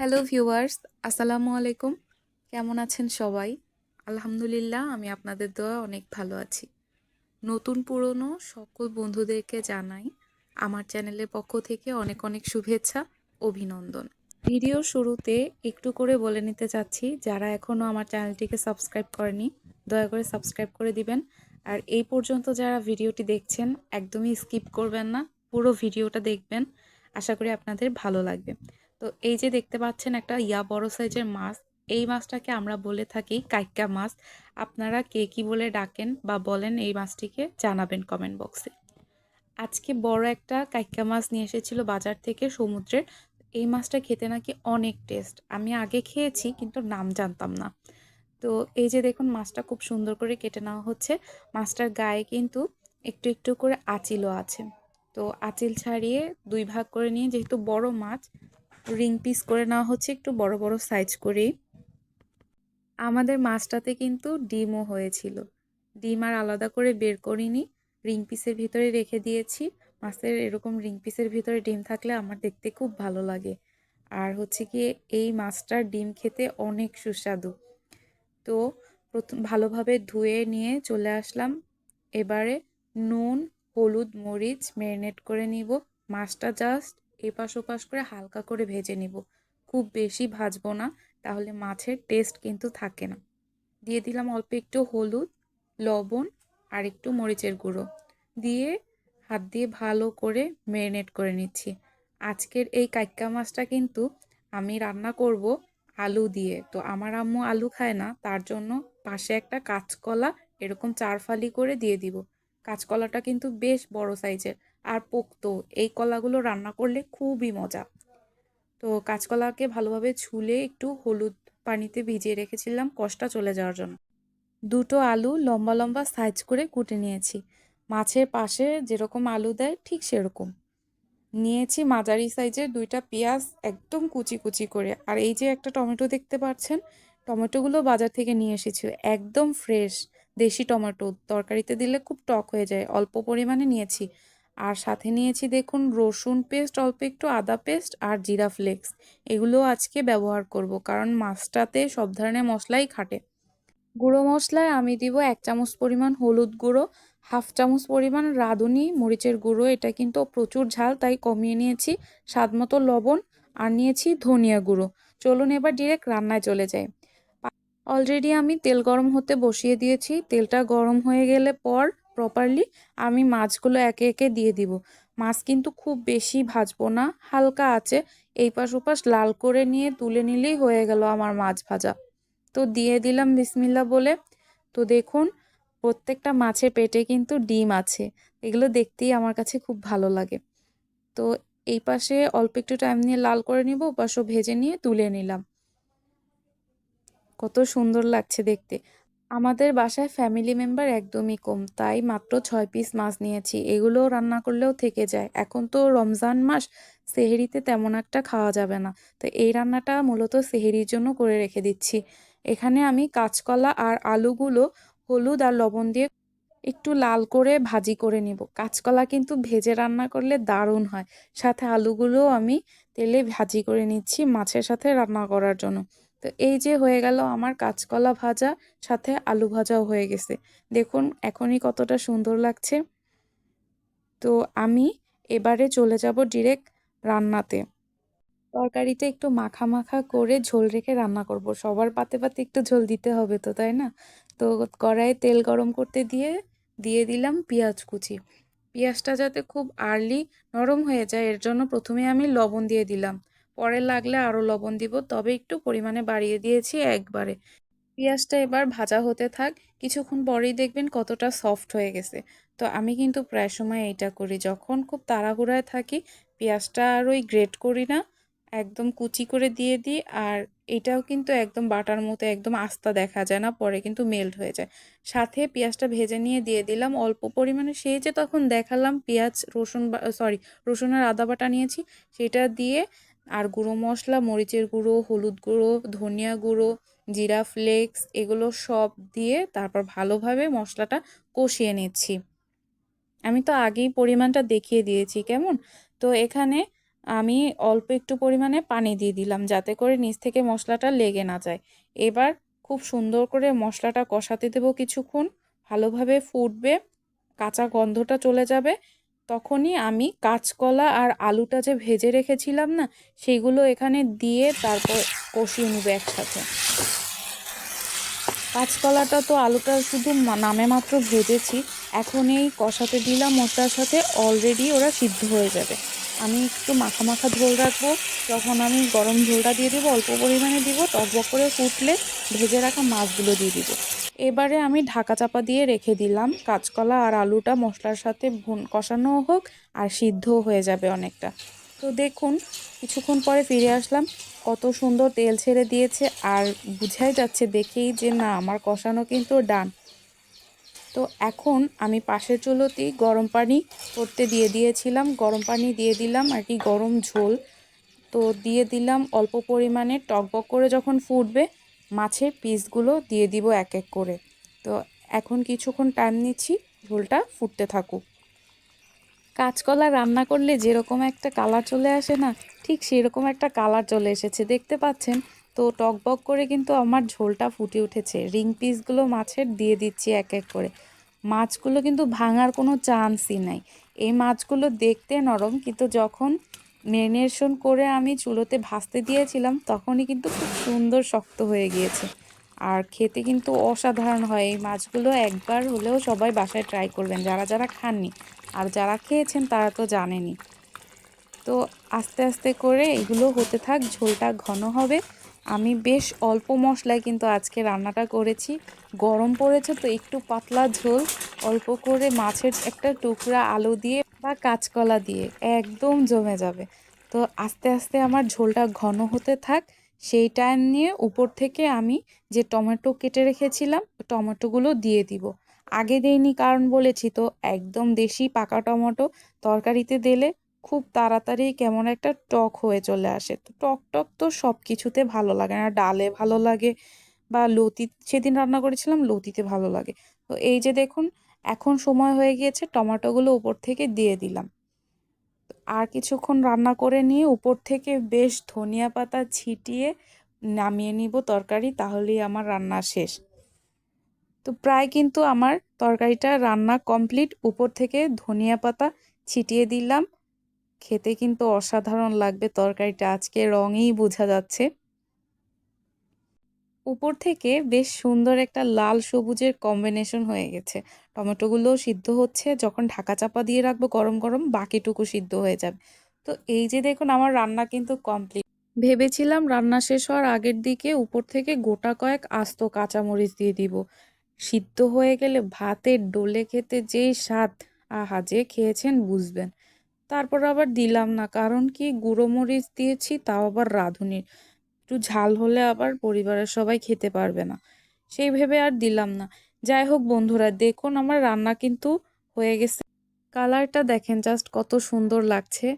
Hello viewers আসসালামু আলাইকুম কেমন আছেন সবাই? আলহামদুলিল্লাহ, আমি আপনাদের দোয়া অনেক ভালো আছি। নতুন পুরনো সকল বন্ধুদেরকে জানাই আমার চ্যানেলের পক্ষ থেকে অনেক অনেক শুভেচ্ছা, অভিনন্দন। ভিডিও শুরুতে একটু করে বলে নিতে চাচ্ছি, যারা এখনও আমার চ্যানেলটিকে সাবস্ক্রাইব করেনি, দয়া করে সাবস্ক্রাইব করে দিবেন। আর এই পর্যন্ত যারা ভিডিওটি দেখছেন, একদমই স্কিপ করবেন না, পুরো ভিডিওটা দেখবেন। আশা করি আপনাদের ভালো লাগবে। তো এই যে দেখতে পাচ্ছেন একটা ইয়া বড় সাইজের মাছ, এই মাছটাকে আমরা বলে থাকি কাইকা মাছ। আপনারা কে কি বলে ডাকেন বা বলেন এই মাছটিকে জানাবেন কমেন্ট বক্সে আজকে বড় একটা কাইকা মাছ নিয়ে এসেছিল বাজার থেকে সমুদ্রের। এই মাছটা খেতে নাকি অনেক টেস্ট আমি আগে খেয়েছি কিন্তু নাম জানতাম না। তো এই যে দেখুন মাছটা খুব সুন্দর করে কেটে নেওয়া হচ্ছে। মাছটার গায়ে কিন্তু একটু একটু করে আঁচিলও আছে। তো আঁচিল ছাড়িয়ে দুই ভাগ করে নিয়ে যেহেতু বড় মাছ রিং পিস করে নেওয়া হচ্ছে একটু বড় বড় সাইজ করেই। আমাদের মাছটাতে কিন্তু ডিমও হয়েছিল। ডিম আর আলাদা করে বের করিনি। রিং পিসের ভিতরে রেখে দিয়েছি। মাছের এরকম রিং পিসের ভিতরে ডিম থাকলে আমার দেখতে খুব ভালো লাগে। আর হচ্ছে কি, এই মাছটার ডিম খেতে অনেক সুস্বাদু। তো প্রথম ভালোভাবে ধুয়ে নিয়ে চলে আসলাম। এবারে নুন, হলুদ, মরিচ ম্যারিনেট করে নিব। মাছটা জাস্ট এপাশ ওপাশ করে হালকা করে ভেজে নিব। খুব বেশি ভাজবো না, তাহলে মাছের টেস্ট কিন্তু থাকে না। দিয়ে দিলাম অল্প একটু হলুদ, লবণ আর একটু মরিচের গুঁড়ো। দিয়ে হাত দিয়ে ভালো করে ম্যারিনেট করে নিচ্ছি। আজকের এই কাইক্কা মাছটা কিন্তু আমি রান্না করব আলু দিয়ে। তো আমার আম্মু আলু খায় না, তার জন্য পাশে একটা কাঁচকলা এরকম চারফালি করে দিয়ে দিব। কাঁচকলাটা কিন্তু বেশ বড় সাইজের আর পোক্ত। এই কলাগুলো রান্না করলে খুবই মজা। তো কাঁচকলাকে ভালোভাবে ছুলে একটু হলুদ পানিতে ভিজিয়ে রেখেছিলাম কষটা চলে যাওয়ার জন্য। দুটো আলু লম্বা লম্বা সাইজ করে কুটে নিয়েছি। মাছের পাশে যেরকম আলু দেয় ঠিক সেরকম। নিয়েছি মাঝারি সাইজের দুইটা পেঁয়াজ একদম কুচি কুচি করে। আর এই যে একটা টমেটো দেখতে পাচ্ছেন, টমেটোগুলো বাজার থেকে নিয়ে এসেছি। একদম ফ্রেশ দেশি টমেটো। তরকারিতে দিলে খুব টক হয়ে যায়। অল্প পরিমাণে নিয়েছি। আর সাথে নিয়েছি দেখুন রসুন পেস্ট, অল্প একটু আদা পেস্ট আর জিরা ফ্লেক্স। এগুলো আজকে ব্যবহার করব কারণ মাছটাতে সব ধরনের মশলাই খাটে। গুঁড়ো মশলায় আমি দিব এক চামচ পরিমাণ হলুদ গুঁড়ো, হাফ চামচ পরিমাণ রাঁধুনি, মরিচের গুঁড়ো, এটা কিন্তু প্রচুর ঝাল, তাই কমিয়ে নিয়েছি স্বাদ মতো লবণ আর নিয়েছি ধনিয়া গুঁড়ো। চলুন এবার ডিরেক্ট রান্নায় চলে যাই। অলরেডি আমি তেল গরম হতে বসিয়ে দিয়েছি, তেলটা গরম হয়ে গেলে পর প্রপারলি আমি মাছগুলো একে একে দিয়ে দিব। মাছ কিন্তু খুব বেশি ভাজবো না, হালকা আছে এই পাশ ওপাশ লাল করে নিয়ে তুলে নিলেই হয়ে গেল আমার মাছ ভাজা। তো দিয়ে দিলাম বিসমিল্লা বলে। তো দেখুন, প্রত্যেকটা মাছের পেটে কিন্তু ডিম আছে, এগুলো দেখতেই আমার কাছে খুব ভালো লাগে। তো এই পাশে অল্প একটু টাইম নিয়ে লাল করে নিব পাশও ভেজে নিয়ে তুলে নিলাম। কত সুন্দর লাগছে দেখতে। আমাদের বাসায় ফ্যামিলি মেম্বার একদমই কম, তাই মাত্র ছয় পিস মাছ নিয়েছি। এগুলো রান্না করলেও থেকে যায়। এখন তো রমজান মাস, সেহেরিতে তেমন একটা খাওয়া যাবে না। তো এই রান্নাটা মূলত সেহেরির জন্য করে রেখে দিচ্ছি। এখানে আমি কাঁচকলা আর আলুগুলো হলুদ আর লবণ দিয়ে একটু লাল করে ভাজি করে নিব। কাঁচকলা কিন্তু ভেজে রান্না করলে দারুণ হয়। সাথে আলুগুলো আমি তেলে ভাজি করে নিচ্ছি মাছের সাথে রান্না করার জন্য। তো এই যে হয়ে গেল আমার কাঁচকলা ভাজা, সাথে আলু ভাজাও হয়ে গেছে। দেখুন এখনই কতটা সুন্দর লাগছে। তো আমি এবারে চলে যাব ডিরেক্ট রান্নাতে। তরকারিতে একটু মাখা মাখা করে ঝোল রেখে রান্না করব। সবার পাতে পাতে একটু ঝোল দিতে হবে তো, তাই না? তো কড়াইয়ে তেল গরম করতে দিয়ে দিয়ে দিলাম পেঁয়াজ কুচি। পেঁয়াজটা যাতে খুব আর্লি নরম হয়ে যায়, এর জন্য প্রথমে আমি লবণ দিয়ে দিলাম। পরে লাগলে আরও লবণ দিব। তবে একটু পরিমাণে বাড়িয়ে দিয়েছি একবারে। পেঁয়াজটা এবার ভাজা হতে থাক। কিছুক্ষণ পরেই দেখবেন কতটা সফট হয়ে গেছে। তো আমি কিন্তু প্রায় সময় এইটা করি। যখন খুব তাড়াহুড়ায় থাকি, পেঁয়াজটা আর ওই গ্রেট করি না। একদম কুচি করে দিয়ে দিই আর এটাও কিন্তু একদম বাটার মতো, একদম আস্তা দেখা যায় না, পরে কিন্তু মেল্ট হয়ে যায়। সাথে পেঁয়াজটা ভেজে নিয়ে দিয়ে দিলাম। অল্প পরিমাণে সেই যে তখন দেখালাম, পেঁয়াজ, রসুন সরি রসুন আর আদা বাটা নিয়েছি, সেটা দিয়ে আর গুঁড়ো মশলা, মরিচের গুঁড়ো, হলুদ গুঁড়ো, ধনিয়া গুঁড়ো, জিরা ফ্লেক্স, এগুলো সব দিয়ে তারপর ভালোভাবে মশলাটা কষিয়ে নিচ্ছি। আমি তো আগেই পরিমাণটা দেখিয়ে দিয়েছি, কেমন? তো এখানে আমি অল্প একটু পরিমাণে পানি দিয়ে দিলাম যাতে করে নিচ থেকে মশলাটা লেগে না যায়। এবার খুব সুন্দর করে মশলাটা কষাতে দেবো কিছুক্ষণ। ভালোভাবে ফুটবে, কাঁচা গন্ধটা চলে যাবে। তখনই আমি কাঁচকলা আর আলুটা যে ভেজে রেখেছিলাম না, সেগুলো এখানে দিয়ে তারপর কষিয়ে নেব একসাথে। কাঁচকলাটা তো আলুটা শুধু নামে মাত্র ভেজেছি, এখন এই কষাতে দিলাম ওটার সাথে অলরেডি ওরা সিদ্ধ হয়ে যাবে। আমি একটু মাখা মাখা ঝোল রাখব, যখন আমি গরম ঝোলটা দিয়ে দেবো, অল্প পরিমাণে দিব, টকবক করে ফুটলে ভেজে রাখা মাছগুলো দিয়ে দিব। এবারে আমি ঢাকা চাপা দিয়ে রেখে দিলাম। কাঁচকলা আর আলুটা মশলার সাথে ভুন কষানো হোক, আর সিদ্ধও হয়ে যাবে অনেকটা। তো দেখুন, কিছুক্ষণ পরে ফিরে আসলাম। কত সুন্দর তেল ছেড়ে দিয়েছে, আর বুঝাই যাচ্ছে দেখেই যে না, আমার কষানো কিন্তু ডান। তো এখন আমি পাশের চুলোতেই গরম পানি করতে দিয়ে দিয়েছিলাম। গরম পানি দিয়ে দিলাম আর কি গরম ঝোল। তো দিয়ে দিলাম অল্প পরিমাণে টকবক করে যখন ফুটবে মাছের পিসগুলো দিয়ে দিব এক এক করে। তো এখন কিছুক্ষণ টাইম নিচ্ছি, ঝোলটা ফুটতে থাকুক। কাঁচকলা রান্না করলে যেরকম একটা কালার চলে আসে না, ঠিক সেরকম একটা কালার চলে এসেছে। দেখতে পাচ্ছেন? তো টকবক করে কিন্তু আমার ঝোলটা ফুটে উঠেছে। রিং পিসগুলো মাছের দিয়ে দিচ্ছি এক এক করে। মাছগুলো কিন্তু ভাঙার কোনো চান্সই নাই। এই মাছগুলো দেখতে নরম, কিন্তু যখন মেরিনেশন করে আমি চুলোতে ভাজতে দিয়েছিলাম, তখনই কিন্তু খুব সুন্দর শক্ত হয়ে গিয়েছে। আর খেতে কিন্তু অসাধারণ হয়। এই মাছগুলো একবার হলেও সবাই বাসায় ট্রাই করবেন, যারা যারা খাননি। আর যারা খেয়েছেন তারা তো জানেনি তো আস্তে আস্তে করে এগুলো হতে থাক, ঝোলটা ঘন হবে। আমি বেশ অল্প মশলায় কিন্তু আজকে রান্নাটা করেছি। গরম পড়েছে তো একটু পাতলা ঝোল, অল্প করে মাছের একটা টুকরা আলু দিয়ে বা কাঁচকলা দিয়ে একদম জমে যাবে। তো আস্তে আস্তে আমার ঝোলটা ঘন হতে থাক সেই টাইম নিয়ে উপর থেকে আমি যে টমেটো কেটে রেখেছিলাম, টমেটোগুলো দিয়ে দিব। আগে দেইনি কারণ বলেছি তো, একদম দেশি পাকা টমেটো তরকারিতে দিলে খুব তাড়াতাড়ি কেমন একটা টক হয়ে চলে আসে। তো টক টক তো সব কিছুতে ভালো লাগে না, ডালে ভালো লাগে বা লতি সেদিন রান্না করেছিলাম, লতিতে ভালো লাগে। তো এই যে দেখুন এখন সময় হয়ে গিয়েছে, টমেটোগুলো উপর থেকে দিয়ে দিলাম। আর কিছুক্ষণ রান্না করে নিয়ে উপর থেকে বেশ ধনিয়া পাতা ছিটিয়ে নামিয়ে নিব তরকারি, তাহলেই আমার রান্না শেষ। তো প্রায় কিন্তু আমার তরকারিটা রান্না কমপ্লিট, উপর থেকে ধনিয়া পাতা ছিটিয়ে দিলাম। খেতে কিন্তু অসাধারণ লাগবে তরকারিটা, আজকে রঙেই বোঝা যাচ্ছে। উপর থেকে বেশ সুন্দর একটা লাল সবুজের কম্বিনেশন হয়ে গেছে। টমেটোগুলোও সিদ্ধ হচ্ছে, যখন ঢাকা চাপা দিয়ে রাখব গরম গরম, বাকিটুকু সিদ্ধ হয়ে যাবে। তো এই যে দেখুন, আমার রান্না কিন্তু কমপ্লিট ভেবেছিলাম রান্না শেষ হওয়ার আগের দিকে উপর থেকে গোটা কয়েক আস্ত কাঁচামরিচ দিয়ে দিব। সিদ্ধ হয়ে গেলে ভাতের ডোলে খেতে যেই স্বাদ, আহা, যে খেয়েছেন বুঝবেন। তারপর আবার দিলাম না, কারণ কি, গুঁড়ো মরিচ দিয়েছি, তাও আবার রাঁধুনির। একটু ঝাল হলে আবার পরিবারের সবাই খেতে পারবে না। সেই ভেবে আর দিলাম না। যাই হোক বন্ধুরা, দেখুন আমার রান্না কিন্তু হয়ে গেছে। কালারটা দেখেন জাস্ট কত সুন্দর লাগছে।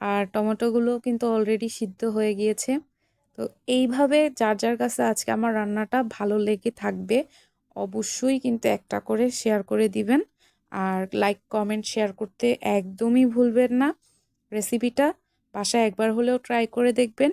আর টমেটোগুলো কিন্তু অলরেডি সিদ্ধ হয়ে গিয়েছে। তো এইভাবে যার যার কাছে আজকে আমার রান্নাটা ভালো লেগে থাকবে, অবশ্যই কিন্তু একটা করে শেয়ার করে দিবেন। আর লাইক কমেন্ট শেয়ার করতে একদমই ভুলবেন না। রেসিপিটা বাসায় একবার হলেও ট্রাই করে দেখবেন।